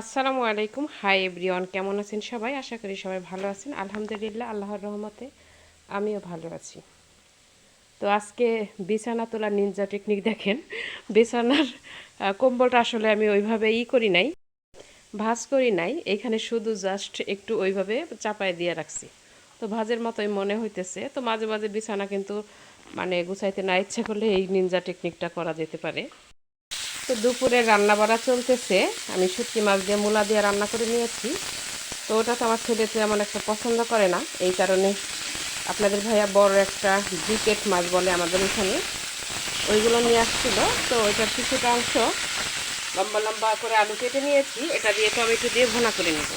আসসালামু আলাইকুম। Hi everyone, কেমন আছেন সবাই? আশা করি সবাই ভালো আছেন। আলহামদুলিল্লাহ, আল্লাহর রহমতে আমিও ভালো আছি। তো আজকে বিছানা তোলা নিনজা টেকনিক দেখেন। বিছানার কম্বলটা আসলে আমি ওইভাবে ই করি নাই, ভাজ করি নাই। এখানে শুধু জাস্ট একটু ওইভাবে চাপায় দিয়ে রাখছি। তো ভাজের মতোই মনে হইতেছে। তো মাঝে মাঝে বিছানা কিন্তু মানে গুছাইতে না ইচ্ছা করলে এই নিনজা টেকনিকটা করা যেতে পারে। তো দুপুরে রান্না বাড়া চলতেছে। আমি শুটকি মাছ দিয়ে মূলা দিয়ে রান্না করে নিয়েছি। তো ওটা তো আমার ছেলে তেমন একটা পছন্দ করে না। এই কারণে আপনাদের ভাইয়া বড় একটা জিকেট মাছ বলে আমাদের এখানে। ওইগুলো নিয়ে আসছিল। তো ওইটার কিছুটা অংশ লম্বা লম্বা করে আলু কেটে নিয়েছি। এটা দিয়ে টমেটো দিয়ে ভোনা করে নেব।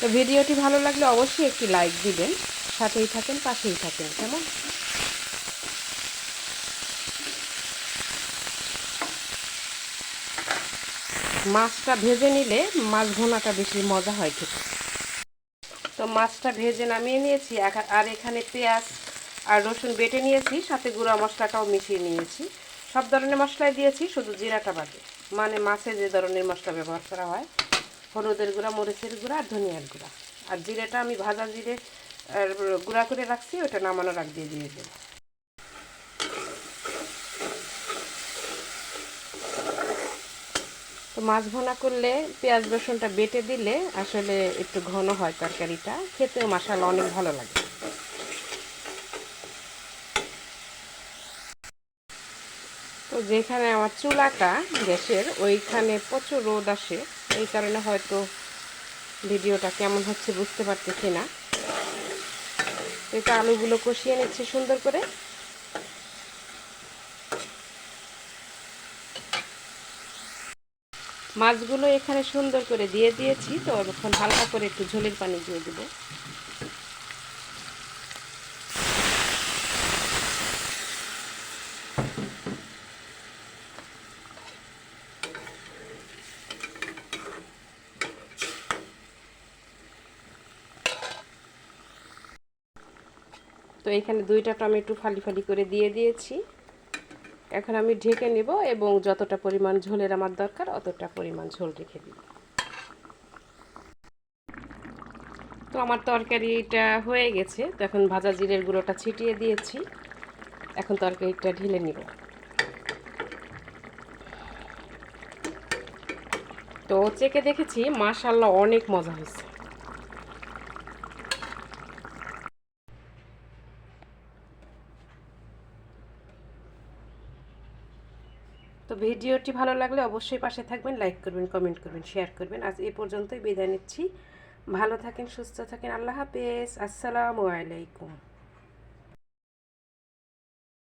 তো ভিডিওটি ভালো লাগলে অবশ্যই একটি লাইক দিবেন। সাথেই থাকেন, পাশেই থাকেন। কেমন? মাছটা ভেজে নিলে মাছ ভোনাটা বেশি মজা হয় খেতে। তো মাছটা ভেজে নামিয়ে নিয়েছি, আর এখানে পেঁয়াজ আর রসুন বেটে নিয়েছি, সাথে গুঁড়া মশলাটাও মিশিয়ে নিয়েছি। সব ধরনের মশলাই দিয়েছি, শুধু জিরাটা বাদে। মানে মাছে যে ধরনের মশলা ব্যবহার করা হয়, হলুদের গুঁড়া, মরিচের গুঁড়া আর ধনিয়ার গুঁড়া। আর জিরেটা আমি ভাজা জিরে গুঁড়া করে রাখছি, ওটা নামানোর আগ দিয়ে দিয়ে দেবো। তো মাছ ভোনা করলে পেঁয়াজ রসুনটা বেটে দিলে আসলে একটু ঘন হয় তরকারিটা। খেতেও মশালা অনেক ভালো লাগে। তো যেখানে আমার চুলাটা গ্যাসের, ওইখানে প্রচুর রোদ আসে। এই কারণে হয়তো ভিডিওটা কেমন হচ্ছে বুঝতে পারতেছি না। এটা আলুগুলো কষিয়ে নিচ্ছে সুন্দর করে। মাছগুলো এখানে সুন্দর করে দিয়ে দিয়েছি, তো এখন হালকা করে একটু ঝোলের পানি দিয়ে দেবো। তো এখানে দুইটা টমেটো ফালি ফালি করে দিয়ে দিয়েছি। এখন আমি ঢেকে নেব এবং যতটা পরিমাণ ঝোলের আমার দরকার অতটা পরিমাণ ঝোল রেখে দিব। তো আমার তরকারিটা হয়ে গেছে। তো এখন ভাজা জিরের গুঁড়োটা ছিটিয়ে দিয়েছি। এখন তরকারিটা ঢেলে নিব। তো চেকে দেখেছি মাশাল্লাহ অনেক মজা হয়েছে। তো ভিডিওটি ভালো লাগলে অবশ্যই পাশে থাকবেন লাইক করবেন কমেন্ট করবেন শেয়ার করবেন। আজ এ পর্যন্তই বিদায় নিচ্ছি। ভালো থাকেন, সুস্থ থাকেন। আল্লাহ হাফেজ। আসসালামু আলাইকুম।